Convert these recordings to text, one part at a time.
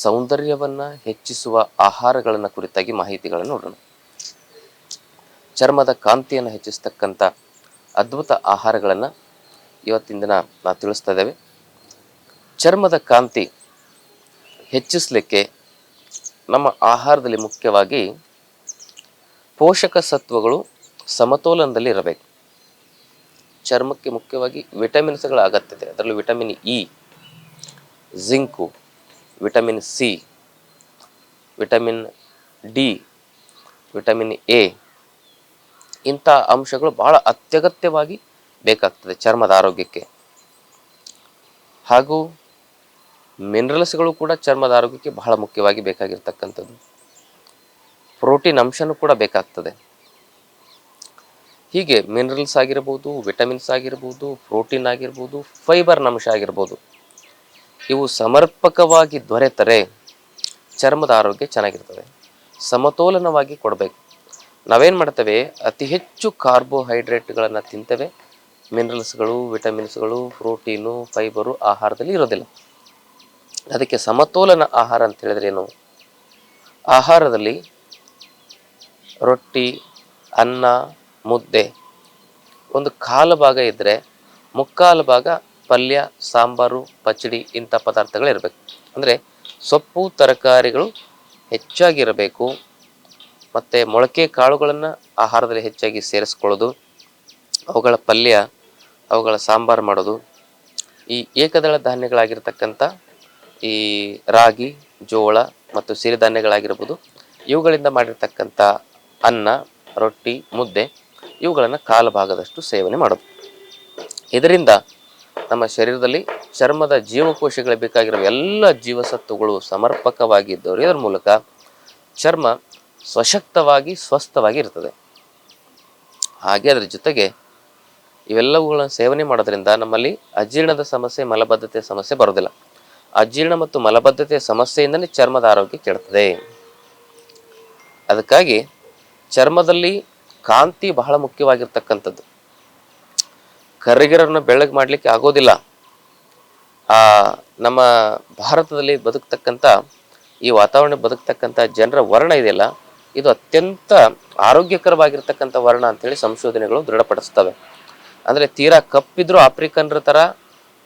ಸೌಂದರ್ಯವನ್ನು ಹೆಚ್ಚಿಸುವ ಆಹಾರಗಳನ್ನು ಕುರಿತಾಗಿ ಮಾಹಿತಿಗಳನ್ನು ನೋಡೋಣ. ಚರ್ಮದ ಕಾಂತಿಯನ್ನು ಹೆಚ್ಚಿಸ್ತಕ್ಕಂಥ ಅದ್ಭುತ ಆಹಾರಗಳನ್ನು ಇವತ್ತಿನ ದಿನ ನಾವು ತಿಳಿಸ್ತಾ ಇದ್ದೇವೆ. ಚರ್ಮದ ಕಾಂತಿ ಹೆಚ್ಚಿಸಲಿಕ್ಕೆ ನಮ್ಮ ಆಹಾರದಲ್ಲಿ ಮುಖ್ಯವಾಗಿ ಪೋಷಕ ಸತ್ವಗಳು ಸಮತೋಲನದಲ್ಲಿ ಇರಬೇಕು. ಚರ್ಮಕ್ಕೆ ಮುಖ್ಯವಾಗಿ ವಿಟಮಿನ್ಸ್ಗಳ ಅಗತ್ಯತೆ ಅದರಲ್ಲೂ vitamin E, zinc vitamin C, vitamin D, vitamin A, ಇಂಥ ಅಂಶಗಳು ಬಹಳ ಅತ್ಯಗತ್ಯವಾಗಿ ಬೇಕಾಗ್ತದೆ ಚರ್ಮದ ಆರೋಗ್ಯಕ್ಕೆ. ಹಾಗೂ ಮಿನರಲ್ಸ್ಗಳು ಕೂಡ ಚರ್ಮದ ಆರೋಗ್ಯಕ್ಕೆ ಬಹಳ ಮುಖ್ಯವಾಗಿ ಬೇಕಾಗಿರ್ತಕ್ಕಂಥದ್ದು. ಪ್ರೋಟೀನ್ ಅಂಶನೂ ಕೂಡ ಬೇಕಾಗ್ತದೆ. ಹೀಗೆ ಮಿನರಲ್ಸ್ ಆಗಿರ್ಬೋದು, ವಿಟಮಿನ್ಸ್ ಆಗಿರ್ಬೋದು, ಪ್ರೋಟೀನ್ ಆಗಿರ್ಬೋದು, ಫೈಬರ್ನ ಅಂಶ ಆಗಿರ್ಬೋದು. ಇವು ಸಮರ್ಪಕವಾಗಿ ದೊರೆತರೆ ಚರ್ಮದ ಆರೋಗ್ಯ ಚೆನ್ನಾಗಿರ್ತದೆ. ಸಮತೋಲನವಾಗಿ ಕೊಡಬೇಕು. ನಾವೇನು ಮಾಡ್ತೇವೆ? ಅತಿ ಹೆಚ್ಚು ಕಾರ್ಬೋಹೈಡ್ರೇಟ್ಗಳನ್ನು ತಿಂತೇವೆ. ಮಿನರಲ್ಸ್ಗಳು, ವಿಟಮಿನ್ಸ್ಗಳು, ಪ್ರೋಟೀನು, ಫೈಬರು ಆಹಾರದಲ್ಲಿ ಇರೋದಿಲ್ಲ. ಅದಕ್ಕೆ ಸಮತೋಲನ ಆಹಾರ ಅಂತ ಹೇಳಿದ್ರೆ ಏನು? ಆಹಾರದಲ್ಲಿ ರೊಟ್ಟಿ, ಅನ್ನ, ಮುದ್ದೆ ಒಂದು ಕಾಲು ಭಾಗ ಇದ್ದರೆ ಮುಕ್ಕಾಲು ಭಾಗ ಪಲ್ಯ, ಸಾಂಬಾರು, ಪಚಡಿ ಇಂಥ ಪದಾರ್ಥಗಳಿರಬೇಕು. ಅಂದರೆ ಸೊಪ್ಪು, ತರಕಾರಿಗಳು ಹೆಚ್ಚಾಗಿರಬೇಕು. ಮತ್ತು ಮೊಳಕೆ ಕಾಳುಗಳನ್ನು ಆಹಾರದಲ್ಲಿ ಹೆಚ್ಚಾಗಿ ಸೇರಿಸ್ಕೊಳ್ಳೋದು, ಅವುಗಳ ಪಲ್ಯ, ಅವುಗಳ ಸಾಂಬಾರು ಮಾಡೋದು, ಈ ಏಕದಳ ಧಾನ್ಯಗಳಾಗಿರ್ತಕ್ಕಂಥ ಈ ರಾಗಿ, ಜೋಳ ಮತ್ತು ಸಿರಿಧಾನ್ಯಗಳಾಗಿರ್ಬೋದು, ಇವುಗಳಿಂದ ಮಾಡಿರ್ತಕ್ಕಂಥ ಅನ್ನ, ರೊಟ್ಟಿ, ಮುದ್ದೆ, ಇವುಗಳನ್ನು ಕಾಲು ಭಾಗದಷ್ಟು ಸೇವನೆ ಮಾಡೋದು. ಇದರಿಂದ ನಮ್ಮ ಶರೀರದಲ್ಲಿ ಚರ್ಮದ ಜೀವಕೋಶಗಳಿಗೆ ಬೇಕಾಗಿರೋ ಎಲ್ಲ ಜೀವಸತ್ವಗಳು ಸಮರ್ಪಕವಾಗಿ ದೊರೆಯೋದ್ರ ಮೂಲಕ ಚರ್ಮ ಸ್ವಶಕ್ತವಾಗಿ ಸ್ವಸ್ಥವಾಗಿ ಇರ್ತದೆ. ಹಾಗೆ ಅದರ ಜೊತೆಗೆ ಇವೆಲ್ಲವುಗಳನ್ನು ಸೇವನೆ ಮಾಡೋದ್ರಿಂದ ನಮ್ಮಲ್ಲಿ ಅಜೀರ್ಣದ ಸಮಸ್ಯೆ, ಮಲಬದ್ಧತೆ ಸಮಸ್ಯೆ ಬರೋದಿಲ್ಲ. ಅಜೀರ್ಣ ಮತ್ತು ಮಲಬದ್ಧತೆ ಸಮಸ್ಯೆಯಿಂದಲೇ ಚರ್ಮದ ಆರೋಗ್ಯ ಕೆಡ್ತದೆ ಅದಕ್ಕಾಗಿ ಚರ್ಮದಲ್ಲಿ ಕಾಂತಿ ಬಹಳ ಮುಖ್ಯವಾಗಿರ್ತಕ್ಕಂಥದ್ದು. ಕರಿಗಿರನ್ನು ಬೆಳ್ಳಗೆ ಮಾಡಲಿಕ್ಕೆ ಆಗೋದಿಲ್ಲ. ಆ, ನಮ್ಮ ಭಾರತದಲ್ಲಿ ಬದುಕ್ತಕ್ಕಂಥ, ಈ ವಾತಾವರಣ ಬದುಕ್ತಕ್ಕಂಥ ಜನರ ವರ್ಣ ಇದೆಯಲ್ಲ, ಇದು ಅತ್ಯಂತ ಆರೋಗ್ಯಕರವಾಗಿರ್ತಕ್ಕಂಥ ವರ್ಣ ಅಂತೇಳಿ ಸಂಶೋಧನೆಗಳು ದೃಢಪಡಿಸ್ತವೆ. ಅಂದರೆ ತೀರಾ ಕಪ್ಪಿದ್ರೂ ಆಫ್ರಿಕನ್ರ ಥರ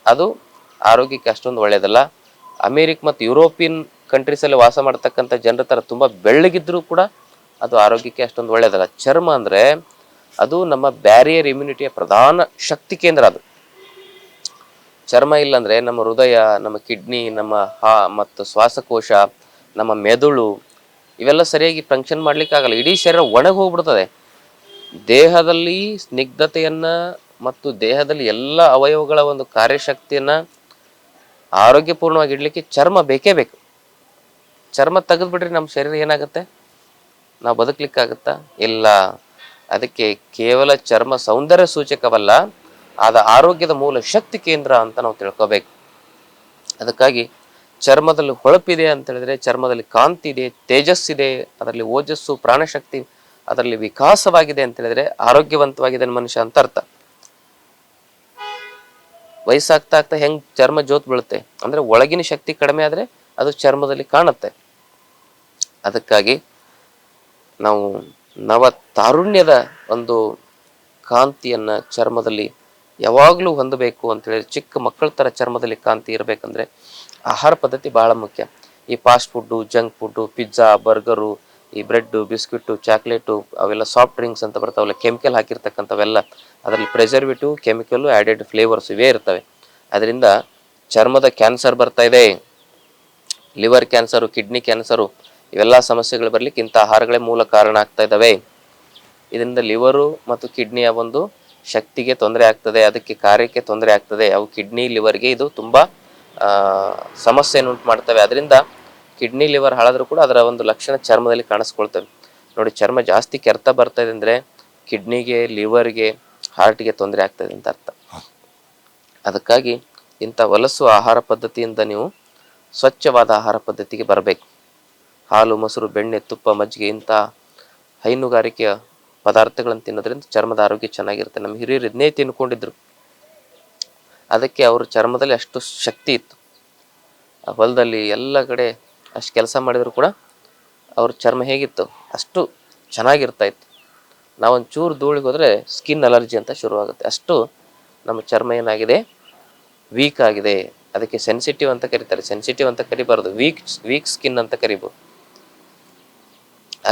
ಅದು ಆರೋಗ್ಯಕ್ಕೆ ಅಷ್ಟೊಂದು ಒಳ್ಳೆಯದಲ್ಲ. ಅಮೇರಿಕ ಮತ್ತು ಯುರೋಪಿಯನ್ ಕಂಟ್ರೀಸಲ್ಲಿ ವಾಸ ಮಾಡ್ತಕ್ಕಂಥ ಜನರ ಥರ ತುಂಬ ಬೆಳ್ಳಗಿದ್ರೂ ಕೂಡ ಅದು ಆರೋಗ್ಯಕ್ಕೆ ಅಷ್ಟೊಂದು ಒಳ್ಳೆಯದಲ್ಲ. ಚರ್ಮ ಅಂದರೆ ಅದು ನಮ್ಮ ಬ್ಯಾರಿಯರ್ ಇಮ್ಯುನಿಟಿಯ ಪ್ರಧಾನ ಶಕ್ತಿ ಕೇಂದ್ರ ಅದು. ಚರ್ಮ ಇಲ್ಲಾಂದ್ರೆ ನಮ್ಮ ಹೃದಯ, ನಮ್ಮ ಕಿಡ್ನಿ ನಮ್ಮ ಹಾ ಮತ್ತು ಶ್ವಾಸಕೋಶ, ನಮ್ಮ ಮೆದುಳು ಇವೆಲ್ಲ ಸರಿಯಾಗಿ ಫಂಕ್ಷನ್ ಮಾಡ್ಲಿಕ್ಕಾಗಲ್ಲ. ಇಡೀ ಶರೀರ ಒಣಗಿ ಹೋಗ್ಬಿಡ್ತದೆ. ದೇಹದಲ್ಲಿ ಸ್ನಿಗ್ಧತೆಯನ್ನ ಮತ್ತು ದೇಹದಲ್ಲಿ ಎಲ್ಲ ಅವಯವಗಳ ಒಂದು ಕಾರ್ಯಶಕ್ತಿಯನ್ನ ಆರೋಗ್ಯಪೂರ್ಣವಾಗಿ ಇಡಲಿಕ್ಕೆ ಚರ್ಮ ಬೇಕೇ ಬೇಕು. ಚರ್ಮ ತೆಗೆದ್ಬಿಟ್ರೆ ನಮ್ಮ ಶರೀರ ಏನಾಗುತ್ತೆ? ನಾವು ಬದುಕಲಿಕ್ಕಾಗತ್ತಾ? ಇಲ್ಲ. ಅದಕ್ಕೆ ಕೇವಲ ಚರ್ಮ ಸೌಂದರ್ಯ ಸೂಚಕವಲ್ಲ, ಆದ ಆರೋಗ್ಯದ ಮೂಲ ಶಕ್ತಿ ಕೇಂದ್ರ ಅಂತ ನಾವು ತಿಳ್ಕೋಬೇಕು. ಅದಕ್ಕಾಗಿ ಚರ್ಮದಲ್ಲಿ ಹೊಳಪಿದೆ ಅಂತ ಹೇಳಿದ್ರೆ ಚರ್ಮದಲ್ಲಿ ಕಾಂತಿ ಇದೆ, ತೇಜಸ್ಸಿದೆ, ಅದರಲ್ಲಿ ಓಜಸ್ಸು, ಪ್ರಾಣಶಕ್ತಿ ಅದರಲ್ಲಿ ವಿಕಾಸವಾಗಿದೆ ಅಂತ ಹೇಳಿದ್ರೆ ಆರೋಗ್ಯವಂತವಾಗಿದೆ ಮನುಷ್ಯ ಅಂತ ಅರ್ಥ. ವಯಸ್ಸಾಗ್ತಾ ಆಗ್ತಾ ಹೆಂಗ್ ಚರ್ಮ ಜೋತ್ ಬೀಳುತ್ತೆ? ಅಂದ್ರೆ ಒಳಗಿನ ಶಕ್ತಿ ಕಡಿಮೆ ಆದ್ರೆ ಅದು ಚರ್ಮದಲ್ಲಿ ಕಾಣುತ್ತೆ. ಅದಕ್ಕಾಗಿ ನಾವು ನವ ತಾರುಣ್ಯದ ಒಂದು ಕಾಂತಿಯನ್ನು ಚರ್ಮದಲ್ಲಿ ಯಾವಾಗಲೂ ಹೊಂದಬೇಕು ಅಂತ ಹೇಳಿ ಚಿಕ್ಕ ಮಕ್ಕಳ ಥರ ಚರ್ಮದಲ್ಲಿ ಕಾಂತಿ ಇರಬೇಕಂದ್ರೆ ಆಹಾರ ಪದ್ಧತಿ ಭಾಳ ಮುಖ್ಯ. ಈ fast food junk food pizza burger ಈ ಬ್ರೆಡ್ಡು ಬಿಸ್ಕಿಟ್ಟು ಚಾಕ್ಲೇಟು ಅವೆಲ್ಲ ಸಾಫ್ಟ್ ಡ್ರಿಂಕ್ಸ್ ಅಂತ ಬರ್ತಾವಲ್ಲ ಕೆಮಿಕಲ್ ಹಾಕಿರ್ತಕ್ಕಂಥವೆಲ್ಲ ಅದರಲ್ಲಿ ಪ್ರೆಸರ್ವೇಟಿವ್ ಕೆಮಿಕಲ್ಲು ಆ್ಯಡೆಡ್ ಫ್ಲೇವರ್ಸ್ ಇವೇ ಇರ್ತವೆ. ಅದರಿಂದ ಚರ್ಮದ ಕ್ಯಾನ್ಸರ್ ಬರ್ತಾ ಇದೆ. ಲಿವರ್ ಕ್ಯಾನ್ಸರು ಕಿಡ್ನಿ ಕ್ಯಾನ್ಸರು ಇವೆಲ್ಲ ಸಮಸ್ಯೆಗಳು ಬರ್ಲಿಕ್ಕೆ ಇಂಥ ಆಹಾರಗಳೇ ಮೂಲ ಕಾರಣ ಆಗ್ತಾ ಇದ್ದಾವೆ. ಇದರಿಂದ ಲಿವರು ಮತ್ತು ಕಿಡ್ನಿಯ ಒಂದು ಶಕ್ತಿಗೆ ತೊಂದರೆ ಆಗ್ತದೆ ಅದಕ್ಕೆ ಕಾರ್ಯಕ್ಕೆ ತೊಂದರೆ ಆಗ್ತದೆ. ಅವು ಕಿಡ್ನಿ ಲಿವರ್ಗೆ ಇದು ತುಂಬ ಸಮಸ್ಯೆಯನ್ನು ಉಂಟು ಮಾಡ್ತವೆ ಅದರಿಂದ ಕಿಡ್ನಿ ಲಿವರ್ ಹಾಳಾದರೂ ಕೂಡ ಅದರ ಒಂದು ಲಕ್ಷಣ ಚರ್ಮದಲ್ಲಿ ಕಾಣಿಸ್ಕೊಳ್ತವೆ. ನೋಡಿ ಚರ್ಮ ಜಾಸ್ತಿ ಕೆರೆತ ಬರ್ತಾ ಇದೆ ಅಂದರೆ ಕಿಡ್ನಿಗೆ ಲಿವರ್ಗೆ ಹಾರ್ಟ್ಗೆ ತೊಂದರೆ ಆಗ್ತದೆ ಅಂತ ಅರ್ಥ. ಅದಕ್ಕಾಗಿ ಇಂಥ ಹೊಲಸು ಆಹಾರ ಪದ್ಧತಿಯಿಂದ ನೀವು ಸ್ವಚ್ಛವಾದ ಆಹಾರ ಪದ್ಧತಿಗೆ ಬರಬೇಕು. ಹಾಲು, ಮೊಸರು, ಬೆಣ್ಣೆ, ತುಪ್ಪ, ಮಜ್ಜಿಗೆ ಇಂಥ ಹೈನುಗಾರಿಕೆಯ ಪದಾರ್ಥಗಳನ್ನು ತಿನ್ನೋದ್ರಿಂದ ಚರ್ಮದ ಆರೋಗ್ಯ ಚೆನ್ನಾಗಿರುತ್ತೆ. ನಮ್ಮ ಹಿರಿಯರು ಇದನ್ನೇ ತಿನ್ಕೊಂಡಿದ್ರು. ಅದಕ್ಕೆ ಅವ್ರ ಚರ್ಮದಲ್ಲಿ ಅಷ್ಟು ಶಕ್ತಿ ಇತ್ತು. ಆ ಹೊಲದಲ್ಲಿ ಎಲ್ಲ ಕಡೆ ಅಷ್ಟು ಕೆಲಸ ಮಾಡಿದರೂ ಕೂಡ ಅವ್ರ ಚರ್ಮ ಹೇಗಿತ್ತು? ಅಷ್ಟು ಚೆನ್ನಾಗಿರ್ತಾ ಇತ್ತು. ನಾವೊಂದು ಚೂರು ಧೂಳಿಗೆ ಹೋದರೆ ಸ್ಕಿನ್ ಅಲರ್ಜಿ ಅಂತ ಶುರುವಾಗುತ್ತೆ. ಅಷ್ಟು ನಮ್ಮ ಚರ್ಮ ಏನಾಗಿದೆ? ವೀಕ್ ಆಗಿದೆ. ಅದಕ್ಕೆ ಸೆನ್ಸಿಟಿವ್ ಅಂತ ಕರೀತಾರೆ. ಸೆನ್ಸಿಟಿವ್ ಅಂತ ಕರಿಬಾರ್ದು. ವೀಕ್ ವೀಕ್ ಸ್ಕಿನ್ ಅಂತ ಕರಿಬೋದು.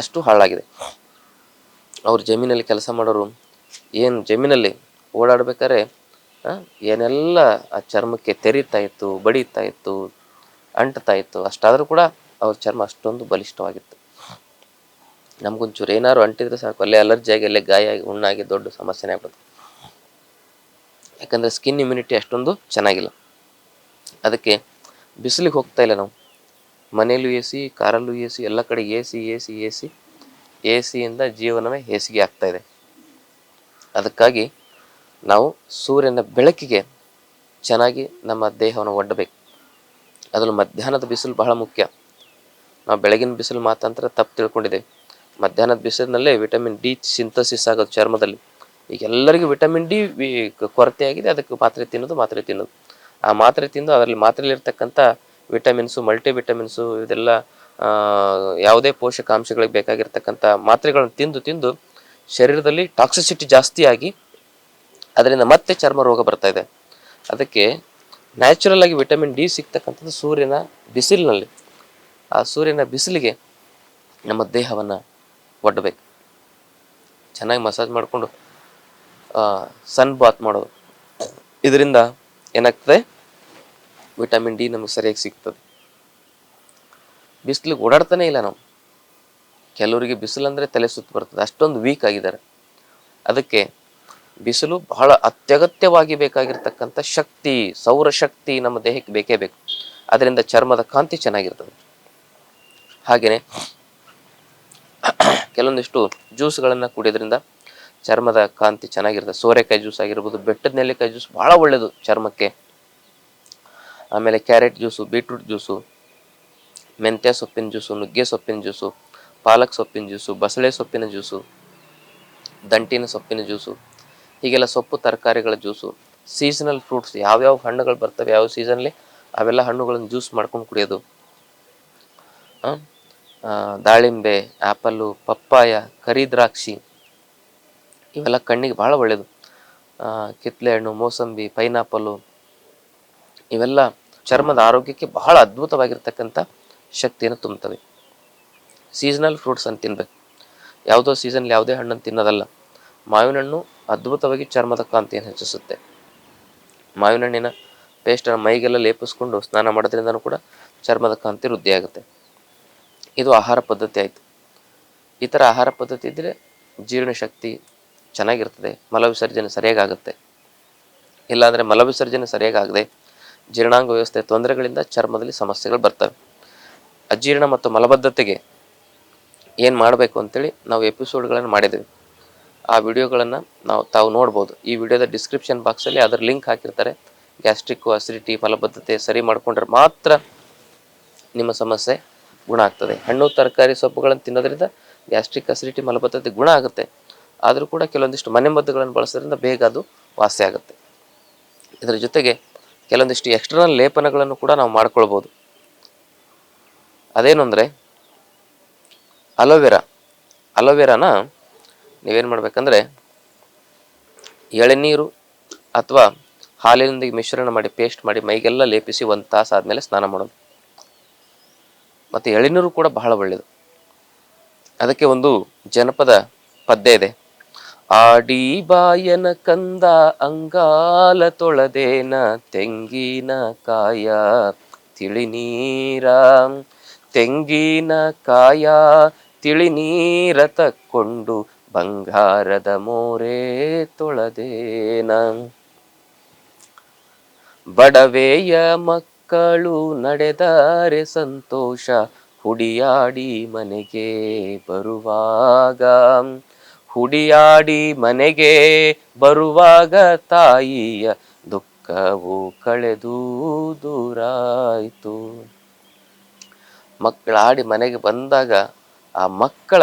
ಅಷ್ಟು ಹಾಳಾಗಿದೆ. ಅವ್ರು ಜಮೀನಲ್ಲಿ ಕೆಲಸ ಮಾಡೋರು ಏನು ಜಮೀನಲ್ಲಿ ಓಡಾಡ್ಬೇಕಾದ್ರೆ ಏನೆಲ್ಲ ಆ ಚರ್ಮಕ್ಕೆ ತೆರೀತಾ ಇತ್ತು, ಬಡಿತಾ ಇತ್ತು, ಅಂಟ್ತಾ ಇತ್ತು, ಅಷ್ಟಾದರೂ ಕೂಡ ಅವ್ರ ಚರ್ಮ ಅಷ್ಟೊಂದು ಬಲಿಷ್ಠವಾಗಿತ್ತು. ನಮ್ಗೊಂಚೂರು ಏನಾದ್ರು ಅಂಟಿದ್ರೆ ಸಾಕು, ಅಲ್ಲೇ ಅಲರ್ಜಿ ಆಗಿ, ಅಲ್ಲೇ ಗಾಯ ಆಗಿ ಹುಣ್ಣಾಗಿ ದೊಡ್ಡ ಸಮಸ್ಯೆನೇ ಆಗ್ಬೋದು ಯಾಕಂದರೆ ಸ್ಕಿನ್ ಇಮ್ಯುನಿಟಿ ಅಷ್ಟೊಂದು ಚೆನ್ನಾಗಿಲ್ಲ. ಅದಕ್ಕೆ ಬಿಸಿಲಿಗೆ ಹೋಗ್ತಾ ಇಲ್ಲ ನಾವು. ಮನೇಲೂ ಎ ಸಿ ಕಾರಲ್ಲೂ ಎ ಸಿ ಎಲ್ಲ ಕಡೆ A C A C A C A ಸಿಯಿಂದ ಜೀವನವೇ ಹೆಸಿಗೆ ಆಗ್ತಾ ಇದೆ. ಅದಕ್ಕಾಗಿ ನಾವು ಸೂರ್ಯನ ಬೆಳಕಿಗೆ ಚೆನ್ನಾಗಿ ನಮ್ಮ ದೇಹವನ್ನು ಒಡ್ಡಬೇಕು ಅದರಲ್ಲೂ ಮಧ್ಯಾಹ್ನದ ಬಿಸಿಲು ಬಹಳ ಮುಖ್ಯ. ನಾವು ಬೆಳಗಿನ ಬಿಸಿಲು ಮಾತಂತ್ರ ತಪ್ಪು ತಿಳ್ಕೊಂಡಿದ್ದೇವೆ ಮಧ್ಯಾಹ್ನದ ಬಿಸಿಲಿನಲ್ಲೇ ವಿಟಮಿನ್ ಡಿ ಸಿಂಥಸಿಸ್ ಆಗೋದು ಚರ್ಮದಲ್ಲಿ. ಈಗ ಎಲ್ಲರಿಗೂ ವಿಟಮಿನ್ ಡಿ ಕೊರತೆ ಆಗಿದೆ ಅದಕ್ಕೆ ಮಾತ್ರೆ ತಿನ್ನೋದು ಮಾತ್ರೆ ತಿನ್ನೋದು. ಆ ಮಾತ್ರೆ ತಿಂದು ಅದರಲ್ಲಿ ಮಾತ್ರೆಯಲ್ಲಿರ್ತಕ್ಕಂಥ ವಿಟಮಿನ್ಸು ಮಲ್ಟಿ ವಿಟಮಿನ್ಸು ಇದೆಲ್ಲ ಯಾವುದೇ ಪೋಷಕಾಂಶಗಳಿಗೆ ಬೇಕಾಗಿರ್ತಕ್ಕಂಥ ಮಾತ್ರೆಗಳನ್ನು ತಿಂದು ತಿಂದು ಶರೀರದಲ್ಲಿ ಟಾಕ್ಸಿಸಿಟಿ ಜಾಸ್ತಿಯಾಗಿ ಅದರಿಂದ ಮತ್ತೆ ಚರ್ಮ ರೋಗ ಬರ್ತಾ ಇದೆ. ಅದಕ್ಕೆ ನ್ಯಾಚುರಲ್ ಆಗಿ ವಿಟಮಿನ್ ಡಿ ಸಿಗ್ತಕ್ಕಂಥದ್ದು ಸೂರ್ಯನ ಬಿಸಿಲಿನಲ್ಲಿ. ಆ ಸೂರ್ಯನ ಬಿಸಿಲಿಗೆ ನಮ್ಮ ದೇಹವನ್ನು ಒಡ್ಡಬೇಕು ಚೆನ್ನಾಗಿ ಮಸಾಜ್ ಮಾಡಿಕೊಂಡು ಸನ್ ಬಾತ್ ಮಾಡೋದು ಇದರಿಂದ ಏನಾಗ್ತದೆ? ವಿಟಮಿನ್ ಡಿ ನಮಗೆ ಸರಿಯಾಗಿ ಸಿಗ್ತದೆ. ಬಿಸಿಲಿಗೆ ಓಡಾಡ್ತಾನೆ ಇಲ್ಲ ನಾವು. ಕೆಲವರಿಗೆ ಬಿಸಿಲು ಅಂದರೆ ತಲೆ ಸುತ್ತು ಬರ್ತದೆ. ಅಷ್ಟೊಂದು ವೀಕ್ ಆಗಿದ್ದಾರೆ. ಅದಕ್ಕೆ ಬಿಸಿಲು ಬಹಳ ಅತ್ಯಗತ್ಯವಾಗಿ ಬೇಕಾಗಿರ್ತಕ್ಕಂಥ ಶಕ್ತಿ ಸೌರಶಕ್ತಿ ನಮ್ಮ ದೇಹಕ್ಕೆ ಬೇಕೇ ಬೇಕು. ಅದರಿಂದ ಚರ್ಮದ ಕಾಂತಿ ಚೆನ್ನಾಗಿರ್ತದೆ. ಹಾಗೆಯೇ ಕೆಲವೊಂದಿಷ್ಟು ಜ್ಯೂಸ್ಗಳನ್ನು ಕುಡಿಯೋದ್ರಿಂದ ಚರ್ಮದ ಕಾಂತಿ ಚೆನ್ನಾಗಿರ್ತದೆ. ಸೋರೆಕಾಯಿ ಜ್ಯೂಸ್ ಆಗಿರ್ಬೋದು, ಬೆಟ್ಟದ ನೆಲ್ಲಿಕಾಯಿ ಜ್ಯೂಸ್ ಭಾಳ ಒಳ್ಳೆಯದು ಚರ್ಮಕ್ಕೆ. ಆಮೇಲೆ ಕ್ಯಾರೆಟ್ ಜ್ಯೂಸು, ಬೀಟ್ರೂಟ್ ಜ್ಯೂಸು, ಮೆಂತ್ಯ ಸೊಪ್ಪಿನ ಜ್ಯೂಸು, ನುಗ್ಗೆ ಸೊಪ್ಪಿನ ಜ್ಯೂಸು, ಪಾಲಕ್ ಸೊಪ್ಪಿನ ಜ್ಯೂಸು, ಬಸಳೆ ಸೊಪ್ಪಿನ ಜ್ಯೂಸು, ದಂಟಿನ ಸೊಪ್ಪಿನ ಜ್ಯೂಸು, ಹೀಗೆಲ್ಲ ಸೊಪ್ಪು, ತರಕಾರಿಗಳ ಜ್ಯೂಸು ಸೀಸನಲ್ ಫ್ರೂಟ್ಸ್ ಯಾವ್ಯಾವ ಹಣ್ಣುಗಳು ಬರ್ತವೆ ಯಾವ ಸೀಸನ್ಲಿ ಅವೆಲ್ಲ ಹಣ್ಣುಗಳನ್ನು ಜ್ಯೂಸ್ ಮಾಡ್ಕೊಂಡು ಕುಡಿಯೋದು. ದಾಳಿಂಬೆ ಆ್ಯಪಲ್ಲು ಪಪ್ಪಾಯ, ಕರಿ ದ್ರಾಕ್ಷಿ, ಇವೆಲ್ಲ ಕಣ್ಣಿಗೆ ಭಾಳ ಒಳ್ಳೆಯದು ಕಿತ್ತಲೆ ಹಣ್ಣು, ಮೋಸಂಬಿ, ಪೈನಾಪಲ್ಲು, ಇವೆಲ್ಲ ಚರ್ಮದ ಆರೋಗ್ಯಕ್ಕೆ ಬಹಳ ಅದ್ಭುತವಾಗಿರ್ತಕ್ಕಂಥ ಶಕ್ತಿಯನ್ನು ತುಂಬುತ್ತವೆ. ಸೀಸನಲ್ ಫ್ರೂಟ್ಸ್ ಅಂತ ತಿನ್ಬೇಕು. ಯಾವುದೋ ಸೀಸನ್ ಯಾವುದೇ ಹಣ್ಣನ್ನು ತಿನ್ನೋದಲ್ಲ. ಮಾವಿನ ಹಣ್ಣು ಅದ್ಭುತವಾಗಿ ಚರ್ಮದ ಕಾಂತಿಯನ್ನು ಹೆಚ್ಚಿಸುತ್ತೆ. ಮಾವಿನ ಹಣ್ಣಿನ ಪೇಸ್ಟನ್ನು ಮೈಗೆಲ್ಲ ಲೇಪಿಸ್ಕೊಂಡು ಸ್ನಾನ ಮಾಡೋದ್ರಿಂದನೂ ಕೂಡ ಚರ್ಮದ ಕಾಂತಿ ವೃದ್ಧಿಯಾಗುತ್ತೆ. ಇದು ಆಹಾರ ಪದ್ಧತಿ ಆಯಿತು. ಈ ಥರ ಆಹಾರ ಪದ್ಧತಿ ಇದ್ದರೆ ಜೀರ್ಣಶಕ್ತಿ ಚೆನ್ನಾಗಿರ್ತದೆ. ಮಲವಿಸರ್ಜನೆ ಸರಿಯಾಗಾಗುತ್ತೆ. ಇಲ್ಲಾಂದರೆ ಮಲವಿಸರ್ಜನೆ ಸರಿಯಾಗಿ ಆಗದೆ ಜೀರ್ಣಾಂಗ ವ್ಯವಸ್ಥೆ ತೊಂದರೆಗಳಿಂದ ಚರ್ಮದಲ್ಲಿ ಸಮಸ್ಯೆಗಳು ಬರ್ತವೆ. ಅಜೀರ್ಣ ಮತ್ತು ಮಲಬದ್ಧತೆಗೆ ಏನು ಮಾಡಬೇಕು ಅಂತೇಳಿ ನಾವು ಎಪಿಸೋಡ್ಗಳನ್ನು ಮಾಡಿದ್ದೀವಿ. ಆ ವಿಡಿಯೋಗಳನ್ನು ನಾವು ತಾವು ನೋಡ್ಬೋದು. ಈ ವಿಡಿಯೋದ ಡಿಸ್ಕ್ರಿಪ್ಷನ್ ಬಾಕ್ಸಲ್ಲಿ ಅದರ ಲಿಂಕ್ ಹಾಕಿರ್ತಾರೆ. ಗ್ಯಾಸ್ಟ್ರಿಕ್ಕು ಅಸಿಡಿಟಿ, ಮಲಬದ್ಧತೆ ಸರಿ ಮಾಡಿಕೊಂಡ್ರೆ ಮಾತ್ರ ನಿಮ್ಮ ಸಮಸ್ಯೆ ಗುಣ ಆಗ್ತದೆ. ಹಣ್ಣು, ತರಕಾರಿ ಸೊಪ್ಪುಗಳನ್ನು ತಿನ್ನೋದ್ರಿಂದ ಗ್ಯಾಸ್ಟ್ರಿಕ್ ಅಸಿಡಿಟಿ, ಮಲಬದ್ಧತೆ ಗುಣ ಆಗುತ್ತೆ. ಆದರೂ ಕೂಡ ಕೆಲವೊಂದಿಷ್ಟು ಮನೆಮದ್ದುಗಳನ್ನು ಬಳಸೋದ್ರಿಂದ ಬೇಗ ಅದು ವಾಸಿ ಆಗುತ್ತೆ. ಇದರ ಜೊತೆಗೆ ಕೆಲವೊಂದಿಷ್ಟು ಎಕ್ಸ್ಟರ್ನಲ್ ಲೇಪನಗಳನ್ನು ಕೂಡ ನಾವು ಮಾಡ್ಕೊಳ್ಬೋದು. ಅದೇನು ಅಂದರೆ ಅಲೋವೆರಾ ಅಲೋವೆರಾನ ನೀವೇನು ಮಾಡಬೇಕಂದ್ರೆ, ಎಳೆನೀರು ಅಥವಾ ಹಾಲಿನೊಂದಿಗೆ ಮಿಶ್ರಣ ಮಾಡಿ ಪೇಸ್ಟ್ ಮಾಡಿ ಮೈಗೆಲ್ಲ ಲೇಪಿಸಿ ಒಂದು ತಾಸು ಆದಮೇಲೆ ಸ್ನಾನ ಮಾಡೋದು. ಮತ್ತು ಎಳೆನೀರು ಕೂಡ ಬಹಳ ಒಳ್ಳೆಯದು ಅದಕ್ಕೆ ಒಂದು ಜನಪದ ಪದ್ಯ ಇದೆ. ಆಡಿ ಬಾಯನ ಕಂದ ಅಂಗಾಲ ತೊಳದೇನ ತೆಂಗಿನ ಕಾಯ. ತಿಳಿನೀರ, ತೆಂಗಿನ ಕಾಯ ತಿಳಿನೀರ ತಕ್ಕೊಂಡು ಬಂಗಾರದ ಮೋರೆ ತೊಳದೇನ. ಬಡವೆಯ ಮಕ್ಕಳು ನಡೆದರೆ ಸಂತೋಷ, ಹುಡಿಯಾಡಿ ಮನೆಗೆ ಬರುವಾಗ ಹುಡಿಯಾಡಿ ಮನೆಗೆ ಬರುವಾಗ ತಾಯಿಯ ದುಃಖವು ಕಳೆದು ದೂರಾಯಿತು. ಮಕ್ಕಳಾಡಿ ಮನೆಗೆ ಬಂದಾಗ ಆ ಮಕ್ಕಳ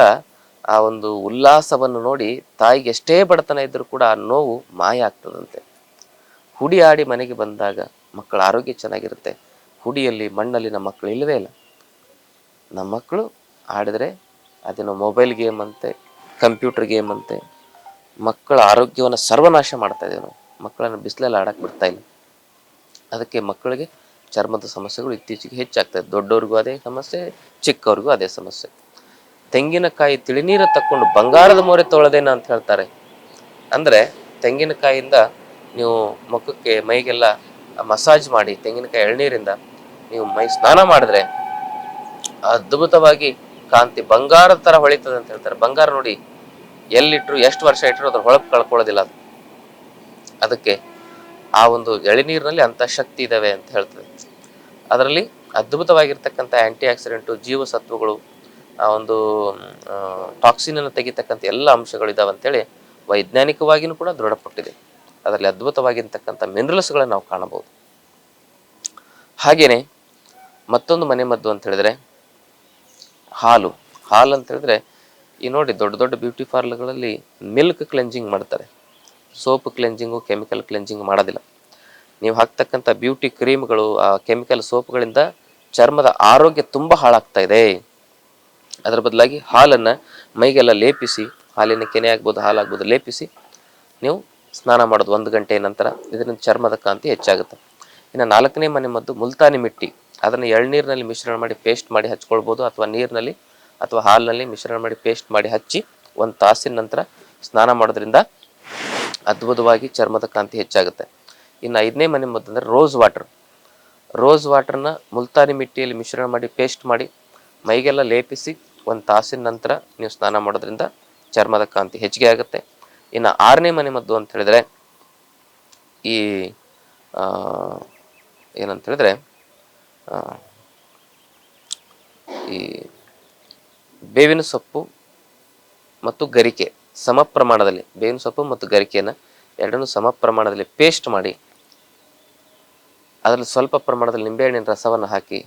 ಆ ಒಂದು ಉಲ್ಲಾಸವನ್ನು ನೋಡಿ ತಾಯಿಗೆ ಎಷ್ಟೇ ಬಡತನ ಇದ್ದರೂ ಕೂಡ ಆ ನೋವು ಮಾಯ ಆಗ್ತದಂತೆ. ಹುಡಿ ಆಡಿ ಮನೆಗೆ ಬಂದಾಗ ಮಕ್ಕಳ ಆರೋಗ್ಯ ಚೆನ್ನಾಗಿರುತ್ತೆ. ಹುಡಿಯಲ್ಲಿ ಮಣ್ಣಲ್ಲಿ ನಮ್ಮ ಮಕ್ಕಳು ಇಲ್ಲವೇ ಇಲ್ಲ. ನಮ್ಮ ಮಕ್ಕಳು ಆಡಿದ್ರೆ ಅದೇನೋ ಮೊಬೈಲ್ ಗೇಮ್ ಅಂತೆ ಕಂಪ್ಯೂಟರ್ ಗೇಮ್ ಅಂತೆ. ಮಕ್ಕಳ ಆರೋಗ್ಯವನ್ನು ಸರ್ವನಾಶ ಮಾಡ್ತಾ ಇದ್ದೇವೆ ನಾವು ಮಕ್ಕಳನ್ನು ಬಿಸಿಲಲ್ಲಿ ಆಡಕ್ಕೆ ಬಿಡ್ತಾ ಇಲ್ಲ. ಅದಕ್ಕೆ ಮಕ್ಕಳಿಗೆ ಚರ್ಮದ ಸಮಸ್ಯೆಗಳು ಇತ್ತೀಚೆಗೆ ಹೆಚ್ಚಾಗ್ತದೆ ದೊಡ್ಡವ್ರಿಗೂ ಅದೇ ಸಮಸ್ಯೆ, ಚಿಕ್ಕವ್ರಿಗೂ ಅದೇ ಸಮಸ್ಯೆ. ತೆಂಗಿನಕಾಯಿ ತಿಳಿನೀರ ತಕ್ಕೊಂಡು ಬಂಗಾರದ ಮೊರೆ ತೊಳೆದೇನ ಅಂತ ಹೇಳ್ತಾರೆ. ಅಂದರೆ ತೆಂಗಿನಕಾಯಿಯಿಂದ ನೀವು ಮುಖಕ್ಕೆ ಮೈಗೆಲ್ಲ ಮಸಾಜ್ ಮಾಡಿ, ತೆಂಗಿನಕಾಯಿ ಎಳ್ನೀರಿಂದ ನೀವು ಮೈ ಸ್ನಾನ ಮಾಡಿದ್ರೆ ಅದ್ಭುತವಾಗಿ ಕಾಂತಿ ಬಂಗಾರದ ಥರ ಹೊಳಿತದೆ ಅಂತ ಹೇಳ್ತಾರೆ. ಬಂಗಾರ ನೋಡಿ ಎಲ್ಲಿಟ್ರು, ಎಷ್ಟು ವರ್ಷ ಇಟ್ಟರು ಅದ್ರ ಹೊಳಪು ಕಳ್ಕೊಳ್ಳೋದಿಲ್ಲ ಅದು. ಅದಕ್ಕೆ ಆ ಒಂದು ಎಳೆನೀರಿನಲ್ಲಿ ಅಂಥ ಶಕ್ತಿ ಇದಾವೆ ಅಂತ ಹೇಳ್ತದೆ. ಅದರಲ್ಲಿ ಅದ್ಭುತವಾಗಿರ್ತಕ್ಕಂಥ ಆ್ಯಂಟಿ ಆಕ್ಸಿಡೆಂಟು ಜೀವಸತ್ವಗಳು, ಆ ಒಂದು ಟಾಕ್ಸಿನನ್ನು ತೆಗಿತಕ್ಕಂಥ ಎಲ್ಲ ಅಂಶಗಳಿದ್ದಾವೆ ಅಂತೇಳಿ ವೈಜ್ಞಾನಿಕವಾಗಿಯೂ ಕೂಡ ದೃಢಪಟ್ಟಿದೆ. ಅದರಲ್ಲಿ ಅದ್ಭುತವಾಗಿರ್ತಕ್ಕಂಥ ಮಿನರಲ್ಸ್ಗಳನ್ನು ನಾವು ಕಾಣಬಹುದು. ಹಾಗೇನೆ ಮತ್ತೊಂದು ಮನೆ ಮದ್ದು ಅಂತ ಹೇಳಿದ್ರೆ ಹಾಲು. ಹಾಲು ಅಂತ ಹೇಳಿದ್ರೆ, ಈ ನೋಡಿ ದೊಡ್ಡ ದೊಡ್ಡ ಬ್ಯೂಟಿ ಪಾರ್ಲರ್ಗಳಲ್ಲಿ ಮಿಲ್ಕ್ ಕ್ಲೆನ್ಸಿಂಗ್ ಮಾಡ್ತಾರೆ. ಸೋಪ್ ಕ್ಲೆನ್ಸಿಂಗು ಕೆಮಿಕಲ್ ಕ್ಲೆನ್ಸಿಂಗ್ ಮಾಡೋದಿಲ್ಲ. ನೀವು ಹಾಕ್ತಕ್ಕಂಥ ಬ್ಯೂಟಿ ಕ್ರೀಮ್ಗಳು ಆ ಕೆಮಿಕಲ್ ಸೋಪ್ಗಳಿಂದ ಚರ್ಮದ ಆರೋಗ್ಯ ತುಂಬ ಹಾಳಾಗ್ತಾ ಇದೆ. ಅದರ ಬದಲಾಗಿ ಹಾಲನ್ನು ಮೈಗೆಲ್ಲ ಲೇಪಿಸಿ, ಹಾಲಿನ ಕೆನೆ ಆಗ್ಬೋದು ಹಾಲಾಗ್ಬೋದು ಲೇಪಿಸಿ, ನೀವು ಸ್ನಾನ ಮಾಡೋದು ಒಂದು ಗಂಟೆ ನಂತರ ಇದರಿಂದ ಚರ್ಮದ ಕಾಂತಿ ಹೆಚ್ಚಾಗುತ್ತೆ. ಇನ್ನು ನಾಲ್ಕನೇ ಮನೆ ಮದ್ದು ಮುಲ್ತಾನಿ ಮಿಟ್ಟಿ. ಅದನ್ನು ಎಳ್ನೀರಿನಲ್ಲಿ ಮಿಶ್ರಣ ಮಾಡಿ ಪೇಸ್ಟ್ ಮಾಡಿ ಹಚ್ಕೊಳ್ಬೋದು ಅಥವಾ ನೀರಿನಲ್ಲಿ ಅಥವಾ ಹಾಲಿನಲ್ಲಿ ಮಿಶ್ರಣ ಮಾಡಿ ಪೇಸ್ಟ್ ಮಾಡಿ ಹಚ್ಚಿ ಒಂದು ತಾಸಿನ ನಂತರ ಸ್ನಾನ ಮಾಡೋದ್ರಿಂದ ಅದ್ಭುತವಾಗಿ ಚರ್ಮದ ಕಾಂತಿ ಹೆಚ್ಚಾಗುತ್ತೆ. ಇನ್ನು ಐದನೇ ಮನೆ ಮದ್ದು ಅಂದರೆ ರೋಸ್ ವಾಟರ್ ರೋಸ್ ವಾಟರ್ನ ಮುಲ್ತಾನಿ ಮಿಟ್ಟಿಯಲ್ಲಿ ಮಿಶ್ರಣ ಮಾಡಿ ಪೇಸ್ಟ್ ಮಾಡಿ ಮೈಗೆಲ್ಲ ಲೇಪಿಸಿ ಒಂದು ತಾಸಿನ ನಂತರ ನೀವು ಸ್ನಾನ ಮಾಡೋದ್ರಿಂದ ಚರ್ಮದ ಕಾಂತಿ ಹೆಚ್ಚಿಗೆ ಆಗುತ್ತೆ. ಇನ್ನು ಆರನೇ ಮನೆ ಮದ್ದು ಅಂತ ಹೇಳಿದ್ರೆ ಈ ಏನಂತ ಹೇಳಿದ್ರೆ ಈ ಬೇವಿನ ಸೊಪ್ಪು ಮತ್ತು ಗರಿಕೆ ಸಮ ಪ್ರಮಾಣದಲ್ಲಿ ಬೇವಿನ ಸೊಪ್ಪು ಮತ್ತು ಗರಿಕೆಯನ್ನು ಎರಡನ್ನೂ ಸಮ ಪ್ರಮಾಣದಲ್ಲಿ ಪೇಸ್ಟ್ ಮಾಡಿ, ಅದರಲ್ಲಿ ಸ್ವಲ್ಪ ಪ್ರಮಾಣದಲ್ಲಿ ನಿಂಬೆಹಣ್ಣಿನ ರಸವನ್ನು ಹಾಕಿ,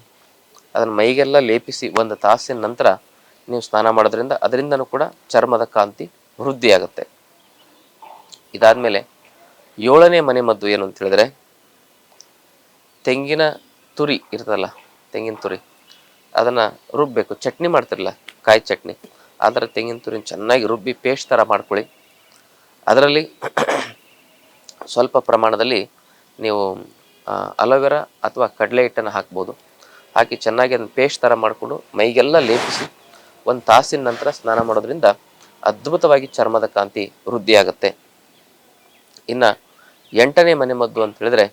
ಅದನ್ನು ಮೈಗೆಲ್ಲ ಲೇಪಿಸಿ ಒಂದು ತಾಸಿನ ನಂತರ ನೀವು ಸ್ನಾನ ಮಾಡೋದ್ರಿಂದ ಅದರಿಂದನೂ ಕೂಡ ಚರ್ಮದ ಕಾಂತಿ ವೃದ್ಧಿಯಾಗುತ್ತೆ. ಇದಾದಮೇಲೆ ಏಳನೇ ಮನೆ ಮದ್ದು ಏನು ಅಂತ ಹೇಳಿದ್ರೆ ತೆಂಗಿನ ತುರಿ ಇರ್ತದಲ್ಲ, ತೆಂಗಿನ ತುರಿ. ಅದನ್ನು ರುಬ್ಬಬೇಕು ಚಟ್ನಿ ಮಾಡ್ತಿರಲ್ಲ, ಕಾಯಿ ಚಟ್ನಿ. ಅದರ ತೆಂಗಿನ ತುರಿನ ಚೆನ್ನಾಗಿ ರುಬ್ಬಿ ಪೇಸ್ಟ್ ಥರ ಮಾಡ್ಕೊಳ್ಳಿ. ಅದರಲ್ಲಿ ಸ್ವಲ್ಪ ಪ್ರಮಾಣದಲ್ಲಿ ನೀವು ಅಲೋವೆರಾ ಅಥವಾ ಕಡಲೆ ಹಿಟ್ಟನ್ನು ಹಾಕ್ಬೋದು. ಹಾಕಿ ಚೆನ್ನಾಗಿ ಅದನ್ನು ಪೇಸ್ಟ್ ಥರ ಮಾಡಿಕೊಂಡು ಮೈಗೆಲ್ಲ ಲೇಪಿಸಿ ಒಂದು ತಾಸಿನ ನಂತರ ಸ್ನಾನ ಮಾಡೋದ್ರಿಂದ ಅದ್ಭುತವಾಗಿ ಚರ್ಮದ ಕಾಂತಿ ವೃದ್ಧಿಯಾಗುತ್ತೆ. ಇನ್ನು ಎಂಟನೇ ಮನೆ ಮದ್ದು ಅಂತ ಹೇಳಿದ್ರೆ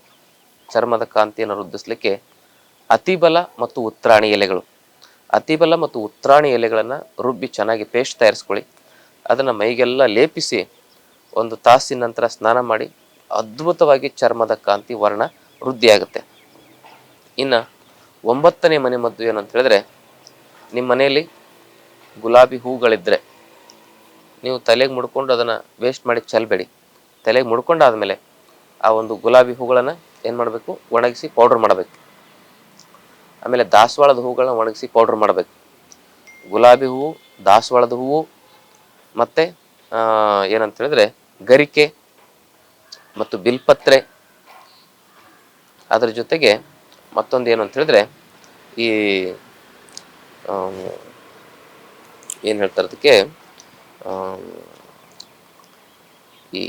ಚರ್ಮದ ಕಾಂತಿಯನ್ನು ವೃದ್ಧಿಸಲಿಕ್ಕೆ ಅತಿಬಲ ಮತ್ತು ಉತ್ರಾಣಿ ಎಲೆಗಳು. ಅತಿಬಲ ಮತ್ತು ಉತ್ರಾಣಿ ಎಲೆಗಳನ್ನು ರುಬ್ಬಿ ಚೆನ್ನಾಗಿ ಪೇಸ್ಟ್ ತಯಾರಿಸ್ಕೊಳ್ಳಿ. ಅದನ್ನು ಮೈಗೆಲ್ಲ ಲೇಪಿಸಿ ಒಂದು ತಾಸಿನ ನಂತರ ಸ್ನಾನ ಮಾಡಿ ಅದ್ಭುತವಾಗಿ ಚರ್ಮದ ಕಾಂತಿ ವರ್ಣ ವೃದ್ಧಿಯಾಗುತ್ತೆ. ಇನ್ನು ಒಂಬತ್ತನೇ ಮನೆ ಮದ್ದು ಏನಂತ ಹೇಳಿದ್ರೆ ನಿಮ್ಮ ಮನೆಯಲ್ಲಿ ಗುಲಾಬಿ ಹೂಗಳಿದ್ದರೆ ನೀವು ತಲೆಗೆ ಮುಡ್ಕೊಂಡು ಅದನ್ನು ವೇಸ್ಟ್ ಮಾಡಿ ಚೆಲ್ಲಬೇಡಿ ತಲೆಗೆ ಮುಡ್ಕೊಂಡಾದ್ಮೇಲೆ ಆ ಒಂದು ಗುಲಾಬಿ ಹೂಗಳನ್ನು ಏನು ಮಾಡಬೇಕು? ಒಣಗಿಸಿ ಪೌಡ್ರ್ ಮಾಡಬೇಕು. ಆಮೇಲೆ ದಾಸವಾಳದ ಹೂಗಳನ್ನ ಒಣಗಿಸಿ ಪೌಡ್ರ್ ಮಾಡಬೇಕು. ಗುಲಾಬಿ ಹೂವು, ದಾಸವಾಳದ ಹೂವು, ಮತ್ತು ಏನಂತ ಹೇಳಿದ್ರೆ ಗರಿಕೆ ಮತ್ತು ಬಿಲ್ಪತ್ರೆ. ಅದರ ಜೊತೆಗೆ ಮತ್ತೊಂದು ಏನು ಅಂತ ಹೇಳಿದ್ರೆ ಈ ಏನು ಹೇಳ್ತಾರೆ ಅದಕ್ಕೆ ಈ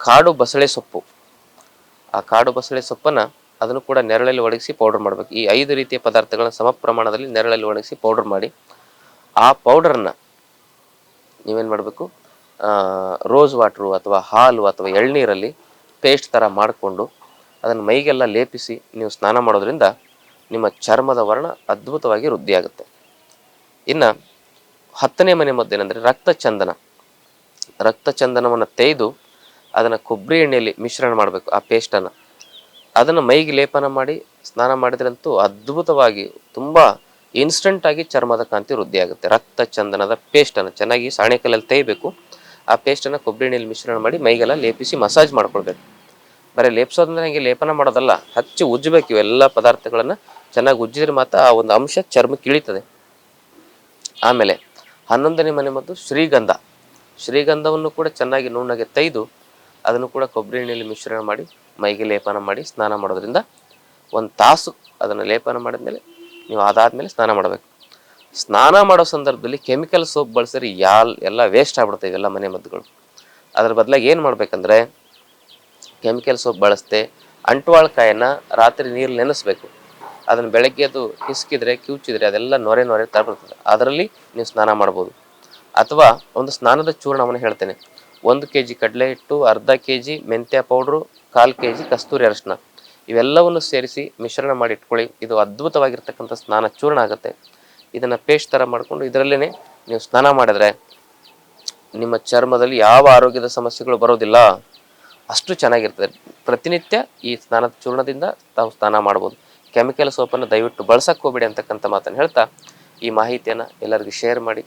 ಕಾಡು ಬಸಳೆ ಸೊಪ್ಪು. ಆ ಕಾಡು ಬಸಳೆ ಸೊಪ್ಪನ್ನು ಅದನ್ನು ಕೂಡ ನೆರಳಲ್ಲಿ ಒಣಗಿಸಿ ಪೌಡರ್ ಮಾಡಬೇಕು. ಈ ಐದು ರೀತಿಯ ಪದಾರ್ಥಗಳನ್ನ ಸಮ ಪ್ರಮಾಣದಲ್ಲಿ ನೆರಳಲ್ಲಿ ಒಣಗಿಸಿ ಪೌಡರ್ ಮಾಡಿ ಆ ಪೌಡರನ್ನು ನೀವೇನು ಮಾಡಬೇಕು? ರೋಸ್ ವಾಟ್ರು ಅಥವಾ ಹಾಲು ಅಥವಾ ಎಳ್ನೀರಲ್ಲಿ ಪೇಸ್ಟ್ ಥರ ಮಾಡಿಕೊಂಡು ಅದನ್ನು ಮೈಗೆಲ್ಲ ಲೇಪಿಸಿ ನೀವು ಸ್ನಾನ ಮಾಡೋದ್ರಿಂದ ನಿಮ್ಮ ಚರ್ಮದ ವರ್ಣ ಅದ್ಭುತವಾಗಿ ವೃದ್ಧಿಯಾಗುತ್ತೆ. ಇನ್ನು ಹತ್ತನೇ ಮನೆ ಮದ್ದೇನೆಂದರೆ ರಕ್ತ ಚಂದನ ರಕ್ತ ಚಂದನವನ್ನು ತೆಗೆದು ಅದನ್ನು ಕೊಬ್ಬರಿ ಎಣ್ಣೆಯಲ್ಲಿ ಮಿಶ್ರಣ ಮಾಡಬೇಕು, ಆ ಪೇಸ್ಟನ್ನು ಅದನ್ನು ಮೈಗೆ ಲೇಪನ ಮಾಡಿ, ಸ್ನಾನ ಮಾಡಿದ್ರಂತೂ ಅದ್ಭುತವಾಗಿ ತುಂಬ ಇನ್ಸ್ಟಂಟಾಗಿ ಚರ್ಮದ ಕಾಂತಿ ವೃದ್ಧಿ ಆಗುತ್ತೆ. ರಕ್ತ ಚಂದನದ ಪೇಸ್ಟನ್ನು ಚೆನ್ನಾಗಿ ಸಾಣೆಕಲ್ಲಲ್ಲಿ ತೇಯಬೇಕು. ಆ ಪೇಸ್ಟನ್ನು ಕೊಬ್ಬರಿ ಎಣ್ಣೆಯಲ್ಲಿ ಮಿಶ್ರಣ ಮಾಡಿ ಮೈಗೆಲ್ಲ ಲೇಪಿಸಿ ಮಸಾಜ್ ಮಾಡ್ಕೊಳ್ಬೇಕು. ಬರೀ ಲೇಪಿಸೋದಂದ್ರೆ ಹಂಗೆ ಲೇಪನ ಮಾಡೋದಲ್ಲ, ಹಚ್ಚಿ ಉಜ್ಜಬೇಕು ಇವೆಲ್ಲ ಪದಾರ್ಥಗಳನ್ನು. ಚೆನ್ನಾಗಿ ಉಜ್ಜಿದ್ರೆ ಮಾತ್ರ ಆ ಒಂದು ಅಂಶ ಚರ್ಮಕ್ಕೆ ಇಳಿತದೆ ಆಮೇಲೆ ಹನ್ನೊಂದನೇ ಮನೆ ಮತ್ತು ಶ್ರೀಗಂಧ. ಶ್ರೀಗಂಧವನ್ನು ಕೂಡ ಚೆನ್ನಾಗಿ ನುಣ್ಣಗೆ ತೆಗೆದು ಅದನ್ನು ಕೂಡ ಕೊಬ್ಬರಿ ಎಣ್ಣೆಯಲ್ಲಿ ಮಿಶ್ರಣ ಮಾಡಿ, ಮೈಗೆ ಲೇಪನ ಮಾಡಿ ಸ್ನಾನ ಮಾಡೋದ್ರಿಂದ ಒಂದು ತಾಸು ಅದನ್ನು ಲೇಪನ ಮಾಡಿದ್ಮೇಲೆ ನೀವು ಅದಾದಮೇಲೆ ಸ್ನಾನ ಮಾಡಬೇಕು. ಸ್ನಾನ ಮಾಡೋ ಸಂದರ್ಭದಲ್ಲಿ ಕೆಮಿಕಲ್ ಸೋಪ್ ಬಳಸಿದ್ರೆ ಯಾಲ್, ಎಲ್ಲ ವೇಸ್ಟ್ ಆಗ್ಬಿಡುತ್ತೆ ಇವೆಲ್ಲ ಮನೆ ಮದ್ದುಗಳು. ಅದ್ರ ಬದಲಾಗಿ ಏನು ಮಾಡಬೇಕಂದ್ರೆ ಕೆಮಿಕಲ್ ಸೋಪ್ ಬಳಸ್ದೆ ಅಂಟುವಾಳ್ಕಾಯನ್ನು ರಾತ್ರಿ ನೀರು ನೆನೆಸ್ಬೇಕು. ಅದನ್ನು ಬೆಳಗ್ಗೆ ಅದು ಹಿಸ್ಕಿದ್ರೆ, ಕಿವುಚಿದ್ರೆ ಅದೆಲ್ಲ ನೊರೆ ನೊರೆ ತರಬಿಡ್ತದೆ. ಅದರಲ್ಲಿ ನೀವು ಸ್ನಾನ ಮಾಡ್ಬೋದು. ಅಥವಾ ಒಂದು ಸ್ನಾನದ ಚೂರ್ಣವನ್ನು ಹೇಳ್ತೇನೆ. ಒಂದು ಕೆ ಜಿ ಕಡಲೆ ಹಿಟ್ಟು ಅರ್ಧ ಕೆ ಜಿ ಮೆಂತ್ಯ ಪೌಡ್ರು, ಕಾಲು ಕೆ ಜಿ ಕಸ್ತೂರಿ ಅರಶಿನ ಇವೆಲ್ಲವನ್ನು ಸೇರಿಸಿ ಮಿಶ್ರಣ ಮಾಡಿ ಇಟ್ಕೊಳ್ಳಿ. ಇದು ಅದ್ಭುತವಾಗಿರ್ತಕ್ಕಂಥ ಸ್ನಾನ ಚೂರ್ಣ ಆಗುತ್ತೆ. ಇದನ್ನು ಪೇಸ್ಟ್ ಥರ ಮಾಡಿಕೊಂಡು ಇದರಲ್ಲೇ ನೀವು ಸ್ನಾನ ಮಾಡಿದ್ರೆ ನಿಮ್ಮ ಚರ್ಮದಲ್ಲಿ ಯಾವ ಆರೋಗ್ಯದ ಸಮಸ್ಯೆಗಳು ಬರೋದಿಲ್ಲ, ಅಷ್ಟು ಚೆನ್ನಾಗಿರ್ತದೆ. ಪ್ರತಿನಿತ್ಯ ಈ ಸ್ನಾನದ ಚೂರ್ಣದಿಂದ ತಾವು ಸ್ನಾನ ಮಾಡ್ಬೋದು. ಕೆಮಿಕಲ್ ಸೋಪನ್ನು ದಯವಿಟ್ಟು ಬಳಸಕ್ಕೆ ಹೋಗ್ಬೇಡಿ ಅಂತಕ್ಕಂಥ ಮಾತನ್ನು ಹೇಳ್ತಾ ಈ ಮಾಹಿತಿಯನ್ನು ಎಲ್ಲರಿಗೂ ಶೇರ್ ಮಾಡಿ.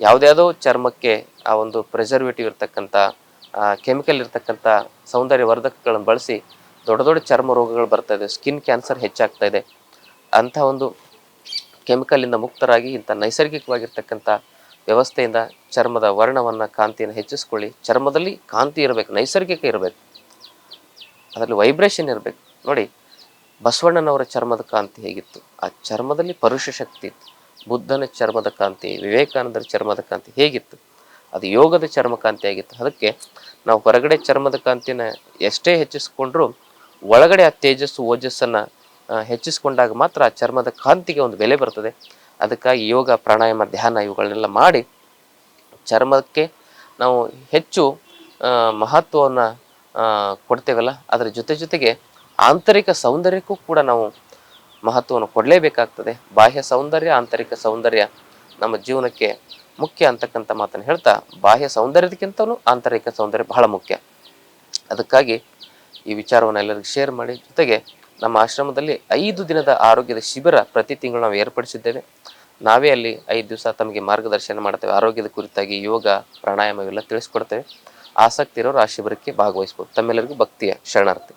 ಯಾವುದ್ಯಾವುದೋ ಚರ್ಮಕ್ಕೆ ಆ ಒಂದು ಪ್ರಿಸರ್ವೇಟಿವ್ ಇರ್ತಕ್ಕಂಥ ಕೆಮಿಕಲ್ ಇರ್ತಕ್ಕಂಥ ಸೌಂದರ್ಯ ವರ್ಧಕಗಳನ್ನು ಬಳಸಿ ದೊಡ್ಡ ದೊಡ್ಡ ಚರ್ಮ ರೋಗಗಳು ಬರ್ತಾ ಇದೆ ಸ್ಕಿನ್ ಕ್ಯಾನ್ಸರ್ ಹೆಚ್ಚಾಗ್ತಾ ಇದೆ. ಅಂಥ ಒಂದು ಕೆಮಿಕಲಿಂದ ಮುಕ್ತರಾಗಿ ಇಂಥ ನೈಸರ್ಗಿಕವಾಗಿರ್ತಕ್ಕಂಥ ವ್ಯವಸ್ಥೆಯಿಂದ ಚರ್ಮದ ವರ್ಣವನ್ನು, ಕಾಂತಿಯನ್ನು ಹೆಚ್ಚಿಸ್ಕೊಳ್ಳಿ. ಚರ್ಮದಲ್ಲಿ ಕಾಂತಿ ಇರಬೇಕು, ನೈಸರ್ಗಿಕ ಇರಬೇಕು. ಅದರಲ್ಲಿ ವೈಬ್ರೇಷನ್ ಇರಬೇಕು. ನೋಡಿ, ಬಸವಣ್ಣನವರ ಚರ್ಮದ ಕಾಂತಿ ಹೇಗಿತ್ತು? ಆ ಚರ್ಮದಲ್ಲಿ ಪರುಷ ಶಕ್ತಿ ಇತ್ತು. ಬುದ್ಧನ ಚರ್ಮದ ಕಾಂತಿ, ವಿವೇಕಾನಂದರ ಚರ್ಮದ ಕಾಂತಿ ಹೇಗಿತ್ತು? ಅದು ಯೋಗದ ಚರ್ಮ ಕಾಂತಿ ಆಗಿತ್ತು. ಅದಕ್ಕೆ ನಾವು ಹೊರಗಡೆ ಚರ್ಮದ ಕಾಂತಿನ ಎಷ್ಟೇ ಹೆಚ್ಚಿಸ್ಕೊಂಡ್ರೂ ಒಳಗಡೆ ಆ ತೇಜಸ್ಸು, ಓಜಸ್ಸನ್ನು ಹೆಚ್ಚಿಸ್ಕೊಂಡಾಗ ಮಾತ್ರ ಆ ಚರ್ಮದ ಕಾಂತಿಗೆ ಒಂದು ಬೆಲೆ ಬರ್ತದೆ. ಅದಕ್ಕಾಗಿ ಯೋಗ, ಪ್ರಾಣಾಯಾಮ, ಧ್ಯಾನ ಇವುಗಳನ್ನೆಲ್ಲ ಮಾಡಿ ಚರ್ಮಕ್ಕೆ ನಾವು ಹೆಚ್ಚು ಮಹತ್ವವನ್ನು ಕೊಡ್ತೇವಲ್ಲ. ಅದರ ಜೊತೆ ಜೊತೆಗೆ ಆಂತರಿಕ ಸೌಂದರ್ಯಕ್ಕೂ ಕೂಡ ನಾವು ಮಹತ್ವವನ್ನು ಕೊಡಲೇಬೇಕಾಗ್ತದೆ. ಬಾಹ್ಯ ಸೌಂದರ್ಯ, ಆಂತರಿಕ ಸೌಂದರ್ಯ ನಮ್ಮ ಜೀವನಕ್ಕೆ ಮುಖ್ಯ ಅಂತಕ್ಕಂಥ ಮಾತನ್ನು ಹೇಳ್ತಾ, ಬಾಹ್ಯ ಸೌಂದರ್ಯದಕ್ಕಿಂತಲೂ ಆಂತರಿಕ ಸೌಂದರ್ಯ ಬಹಳ ಮುಖ್ಯ. ಅದಕ್ಕಾಗಿ ಈ ವಿಚಾರವನ್ನು ಎಲ್ಲರಿಗೂ ಶೇರ್ ಮಾಡಿ. ಜೊತೆಗೆ ನಮ್ಮ ಆಶ್ರಮದಲ್ಲಿ ಐದು ದಿನದ ಆರೋಗ್ಯದ ಶಿಬಿರ ಪ್ರತಿ ತಿಂಗಳು ನಾವು ಏರ್ಪಡಿಸಿದ್ದೇವೆ. ನಾವೇ ಅಲ್ಲಿ ಐದು ದಿವಸ ತಮಗೆ ಮಾರ್ಗದರ್ಶನ ಮಾಡ್ತೇವೆ. ಆರೋಗ್ಯದ ಕುರಿತಾಗಿ ಯೋಗ ಪ್ರಾಣಾಯಾಮ ಇವೆಲ್ಲ ತಿಳಿಸ್ಕೊಡ್ತೇವೆ. ಆಸಕ್ತಿ ಇರೋರು ಆ ಶಿಬಿರಕ್ಕೆ ಭಾಗವಹಿಸ್ಬೋದು. ತಮ್ಮೆಲ್ಲರಿಗೂ ಭಕ್ತಿಯ ಶರಣಾರ್ಥಿ.